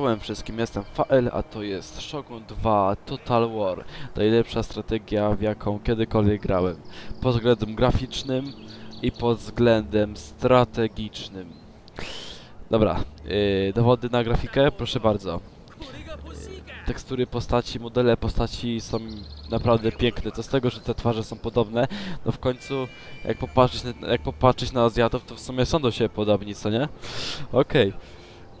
Czołem wszystkim, jestem Fael, a to jest Shogun 2 Total War. Najlepsza strategia, w jaką kiedykolwiek grałem. Pod względem graficznym i pod względem strategicznym. Dobra, yy, dowody na grafikę, proszę bardzo. Yy, tekstury postaci, modele postaci są naprawdę piękne. Co z tego, że te twarze są podobne, no w końcu jak popatrzeć jak popatrzeć na Azjatów, to w sumie są do siebie podobni, co nie? Okej.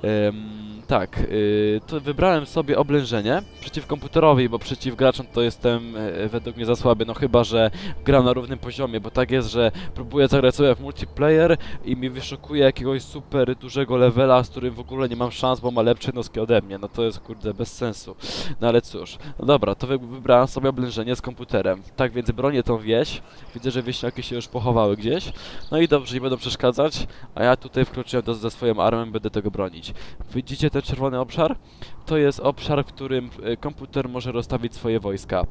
Em, tak, y, to wybrałem sobie oblężenie przeciw komputerowi, bo przeciw graczom to jestem e, według mnie za słaby, no chyba, że gram na równym poziomie, bo tak jest, że próbuję zagrać sobie w multiplayer i mi wyszukuje jakiegoś super dużego levela, z którym w ogóle nie mam szans, bo ma lepsze noski ode mnie, no to jest kurde bez sensu. No ale cóż, no dobra, to wy wybrałem sobie oblężenie z komputerem. Tak więc bronię tą wieś, widzę, że wieśniaki się już pochowały gdzieś, no i dobrze, nie będą przeszkadzać, a ja tutaj wkroczyłem do, ze swoją armią, będę tego bronić. Widzicie ten czerwony obszar? To jest obszar, w którym e, komputer może rozstawić swoje wojska.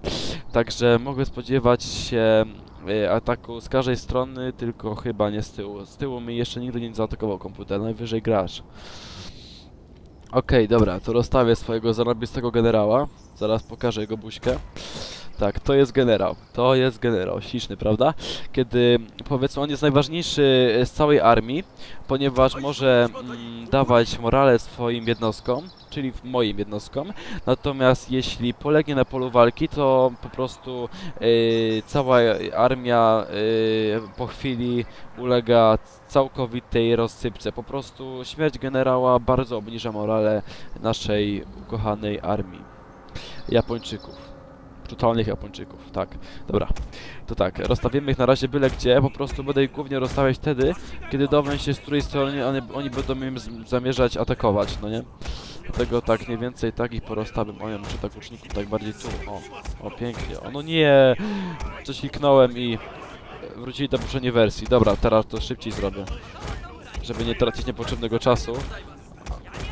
Także mogę spodziewać się e, ataku z każdej strony, tylko chyba nie z tyłu. Z tyłu mi jeszcze nigdy nie zaatakował komputer, najwyżej grasz. Okej, dobra, to rozstawię swojego zarobistego generała. Zaraz pokażę jego buźkę. Tak, to jest generał. To jest generał, śliczny, prawda? Kiedy, powiedzmy, on jest najważniejszy z całej armii, ponieważ może mm, dawać morale swoim jednostkom, czyli moim jednostkom. Natomiast jeśli polegnie na polu walki, to po prostu yy, cała armia yy, po chwili ulega całkowitej rozsypce. Po prostu śmierć generała bardzo obniża morale naszej ukochanej armii. Japończyków totalnych Japończyków, tak. Dobra, to tak, rozstawimy ich na razie byle gdzie, po prostu będę ich głównie rozstawiać wtedy, kiedy dowiem się, z której strony oni, oni będą z- zamierzać atakować, no nie? Dlatego tak mniej więcej tak ich porozstawiam. O, ja muszę tak łuczników tak bardziej tu, o, o pięknie. O, no nie, coś kliknąłem i wrócili do poprzedniej wersji. Dobra, teraz to szybciej zrobię, żeby nie tracić niepotrzebnego czasu.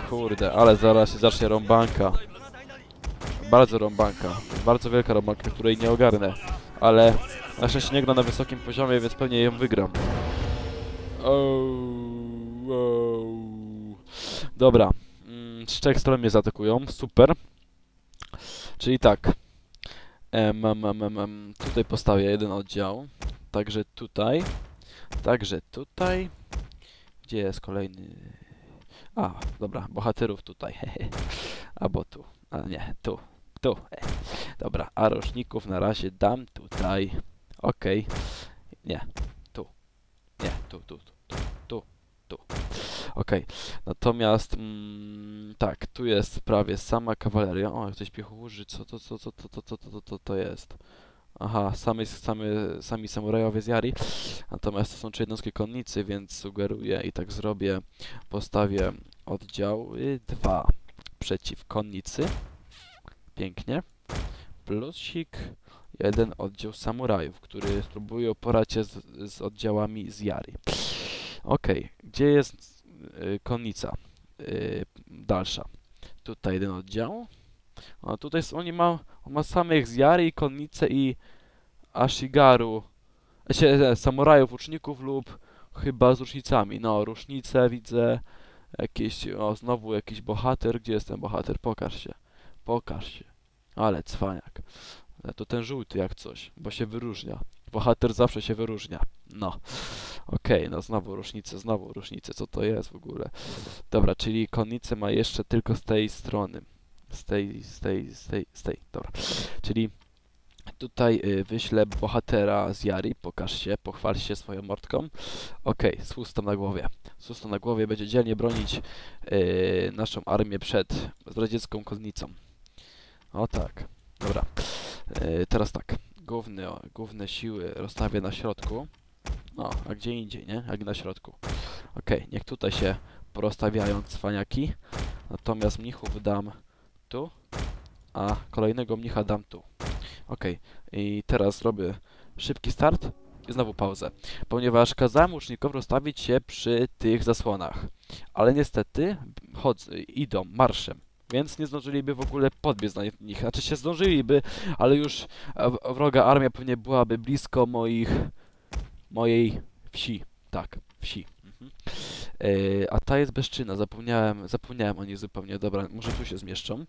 Kurde, ale zaraz się zacznie rąbanka. Bardzo rąbanka. Bardzo wielka rąbanka, której nie ogarnę. Ale na szczęście nie gra na wysokim poziomie, więc pewnie ją wygram. Oh, oh. Dobra. Mm, Z trzech stron mnie zaatakują. Super. Czyli tak. Em, em, em, em, em, tutaj postawię jeden oddział. Także tutaj. Także tutaj. Gdzie jest kolejny? A, dobra, bohaterów tutaj. Albo tu. A nie, tu. Tu. Dobra, a na razie dam tutaj. Okej. Nie. Tu. Nie, tu, tu, tu, tu, tu. Okej. Natomiast, mm, tak, tu jest prawie sama kawaleria. O, ktoś piechołuży, co to, co, co, to, to, to, to, to, to, jest? Aha, sami, sami, sami samurajowie z Jari. Natomiast to są trzy jednostki konnicy, więc sugeruję i tak zrobię. Postawię oddziały 2 przeciw konnicy. Pięknie. Plusik jeden oddział samurajów, który spróbuje oporać się z, z oddziałami z Jari. Okej, gdzie jest y, konnica? Y, dalsza. Tutaj jeden oddział. A tutaj s- oni ma, on ma samych z Jari, i konnicę i Ashigaru. e, samurajów, łuczników lub chyba z rusznicami. No, rusznice widzę. Jakieś, o, znowu jakiś bohater. Gdzie jest ten bohater? Pokaż się. Pokaż się. Ale cwaniak. E, To ten żółty jak coś, bo się wyróżnia. Bohater zawsze się wyróżnia. No. Okej, no znowu rusznice, znowu rusznice. Co to jest w ogóle? Dobra, czyli konnicę ma jeszcze tylko z tej strony. Z tej, z tej, z tej, z tej. Dobra. Czyli tutaj y, wyślę bohatera z Jari. Pokaż się, pochwal się swoją mordką. Okej, z chustą na głowie. Z chustą na głowie będzie dzielnie bronić y, naszą armię przed zdradziecką konnicą. O tak. Dobra. E, teraz tak. Główne, o, główne siły rozstawię na środku. No, a gdzie indziej, nie? Jak na środku. Okej, niech tutaj się porozstawiają cwaniaki. Natomiast mnichów dam tu, a kolejnego mnicha dam tu. Okej, i teraz robię szybki start i znowu pauzę. Ponieważ kazałem łucznikom rozstawić się przy tych zasłonach. Ale niestety chodzą, idą marszem więc nie zdążyliby w ogóle podbiec na nich. Znaczy się zdążyliby, ale już e, wroga armia pewnie byłaby blisko moich, mojej wsi. Tak, wsi. Yy, a ta jest bezczynna, zapomniałem, zapomniałem o niej zupełnie. Dobra, może tu się zmieszczą.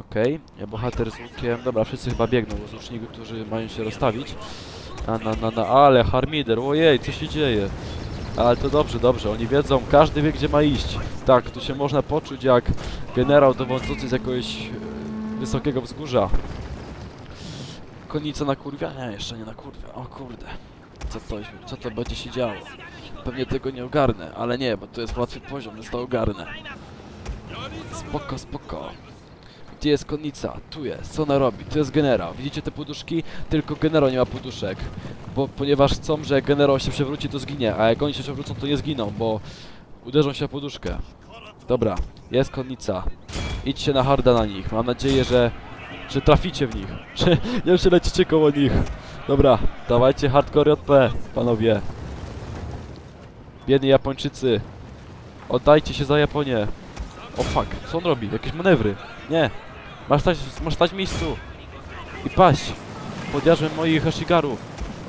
Okej, ja bohater z łukiem. Dobra, wszyscy chyba biegną, bo łucznicy, którzy mają się rozstawić. Na, na, na, na, ale Harmider, ojej, co się dzieje? Ale to dobrze, dobrze, oni wiedzą, każdy wie gdzie ma iść. Tak, tu się można poczuć jak generał dowodzący z jakiegoś e, wysokiego wzgórza. Konica na kurwia? Nie, jeszcze nie na kurwia. O kurde. Co to, co to będzie się działo? Pewnie tego nie ogarnę, ale nie, bo to jest łatwy poziom, więc to ogarnę. Spoko, spoko. Gdzie jest konnica? Tu jest. Co ona robi? Tu jest generał. Widzicie te poduszki? Tylko generał nie ma poduszek. Bo, ponieważ chcą, że jak generał się przewróci, to zginie. A jak oni się przewrócą, to nie zginą, bo uderzą się o poduszkę. Dobra, jest konnica. Idźcie na harda na nich. Mam nadzieję, że, że traficie w nich. Że nie przelecicie koło nich. Dobra, dawajcie hardcore JP, panowie. Biedni Japończycy. Oddajcie się za Japonię. O fuck, co on robi? Jakieś manewry. Nie. Masz stać, masz stać w miejscu. I paść. Podjarzłem moich Hashigaru.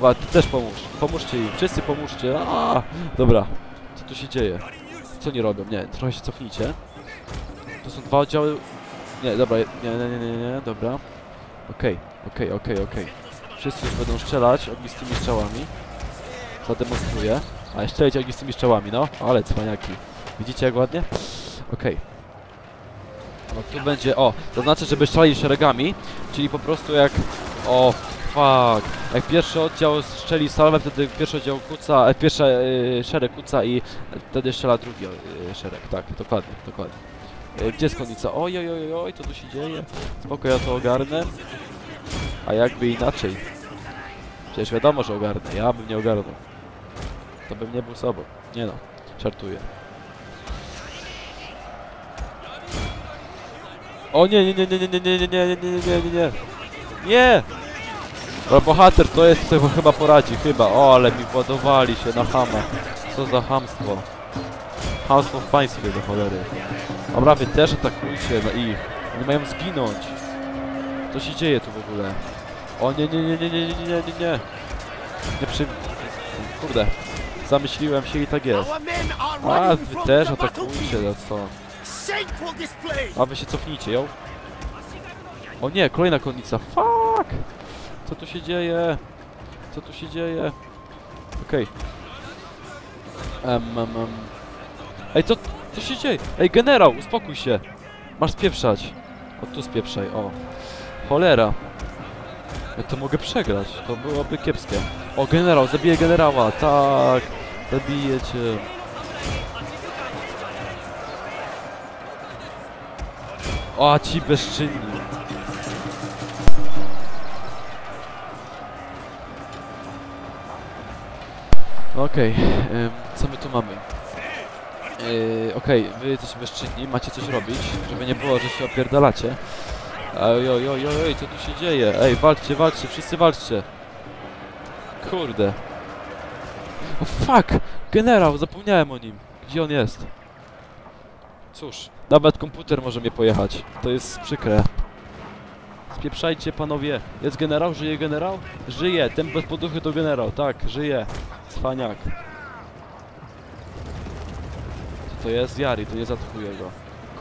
Wa, ty też pomóż. Pomóżcie im. Wszyscy pomóżcie. Dobra. Co tu się dzieje? Co nie robią? Nie, trochę się cofnijcie. To są dwa oddziały... Nie, dobra, nie, nie, nie, nie, nie, dobra. Okej, okej, okej, okej. Wszyscy już będą strzelać ognistymi strzałami. Zademonstruję. A, strzelać ognistymi strzałami, no. Ale cwaniaki. Widzicie jak ładnie? Okej. No tu będzie, o, to znaczy, żeby strzelali szeregami, czyli po prostu jak, o, fuck, jak pierwszy oddział strzeli salwę, wtedy pierwszy oddział kuca, e, pierwszy e, szereg kuca i wtedy strzela drugi e, szereg, tak, dokładnie, dokładnie. Gdzie jest konica? Oj, oj, oj, oj, co tu się dzieje? Spoko, ja to ogarnę. A jakby inaczej? Przecież wiadomo, że ogarnę, ja bym nie ogarnął. To bym nie był sobą. Nie no, żartuję. O nie, nie, nie, nie, nie, nie, nie, nie, nie, nie, nie, nie, nie, nie! Dobra, bohater to jest, to chyba poradzi, chyba. O, ale mi władowali się na hama. Co za hamstwo. Hamstwo w państwie do cholery. Dobra, wy też atakujcie na ich. Oni mają zginąć. Co się dzieje tu w ogóle? O nie, nie, nie, nie, nie, nie, nie, nie, nie. Nie przy... Kurde. Zamyśliłem się i tak jest. A, wy też atakujcie, no co? A wy się cofnijcie, ją. O nie, kolejna konnica. Fuck! Co tu się dzieje? Co tu się dzieje? Okej. Em, em, em. Ej, co, co się dzieje? Ej, generał, uspokój się. Masz spieprzać. O, tu spieprzaj, o. Cholera. Ja to mogę przegrać. To byłoby kiepskie. O, generał, zabiję generała. Tak. Zabiję cię. O, ci bezczynni. No Okej, em, co my tu mamy? Yy, Okej, wy jesteście bezczynni, macie coś robić, żeby nie było, że się opierdalacie. Oj, oj, oj, oj, co tu się dzieje? Ej, walczcie, walczcie, wszyscy walczcie. Kurde. O fuck! Generał, zapomniałem o nim. Gdzie on jest? Cóż, nawet komputer może mnie pojechać. To jest przykre. Spieprzajcie panowie. Jest generał? Żyje generał? Żyje. Ten bez poduchy to generał. Tak, żyje. Cwaniak. To jest? Jari, to nie zaatakuję go.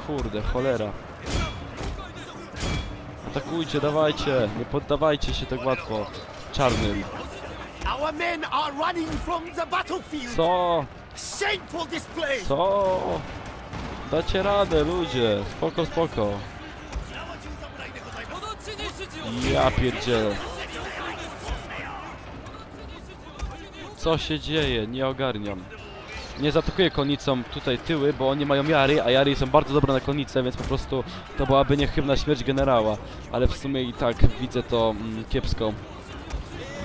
Kurde, cholera. Atakujcie, dawajcie. Nie poddawajcie się tak łatwo. Czarnym. Co? Shameful display. Co? Dacie radę, ludzie. Spoko, spoko. Ja pierdzielę. Co się dzieje? Nie ogarniam. Nie zaatakuję konicą tutaj tyły, bo oni mają jary, a jary są bardzo dobre na konicę, więc po prostu to byłaby niechybna śmierć generała. Ale w sumie i tak widzę to mm, kiepsko.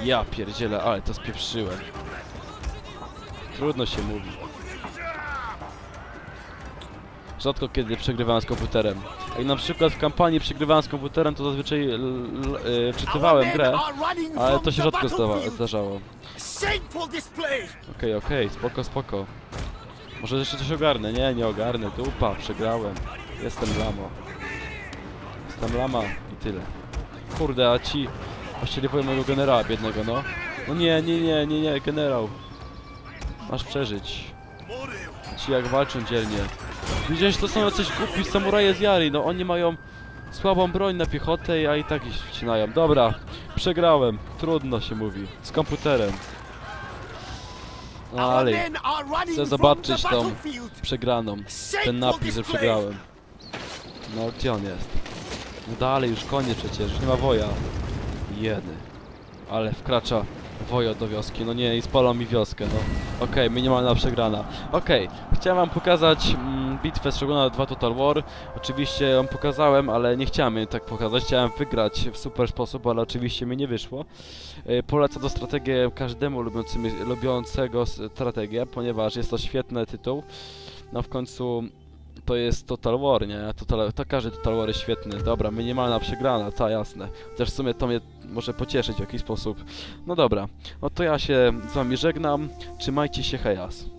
Ja pierdzielę, ale to spieprzyłem. Trudno się mówi. Rzadko kiedy przegrywałem z komputerem. Jak na przykład w kampanii przegrywałem z komputerem, to zazwyczaj e, men grę, ale to się rzadko zdarzało. Shameful display. Okej, okej, spoko, spoko. Może jeszcze coś ogarnę? Nie, nie ogarnę. Dupa, przegrałem. Jestem lamo. Jestem lama i tyle. Kurde, a ci... Właściwie nie powiem mojego generała biednego, no. No nie, nie, nie, nie, nie, generał. Masz przeżyć. Ci jak walczą dzielnie. Widziałeś, to są jacyś głupi samuraje z Jari, no oni mają słabą broń na piechotę, a i tak ich wcinają. Dobra, przegrałem. Trudno się mówi. Z komputerem. No ale chcę zobaczyć tą przegraną. Ten napis, że przegrałem. No gdzie on jest? No dalej, już koniec przecież, już nie ma woja. Jedy. Ale wkracza wojo do wioski. No nie, i spalą mi wioskę, no. Okej, minimalna przegrana. Okej, chciałem wam pokazać mm, bitwę z Shoguna 2 Total War. Oczywiście ją pokazałem, ale nie chciałem jej tak pokazać. Chciałem wygrać w super sposób, ale oczywiście mi nie wyszło. Yy, polecam to strategię każdemu lubiącego strategię, ponieważ jest to świetny tytuł. No w końcu to jest Total War, nie? Total, to każdy Total War jest świetny. Dobra, minimalna przegrana, ta jasne. Chociaż w sumie to mnie może pocieszyć w jakiś sposób. No dobra, no to ja się z wami żegnam. Trzymajcie się, hejas.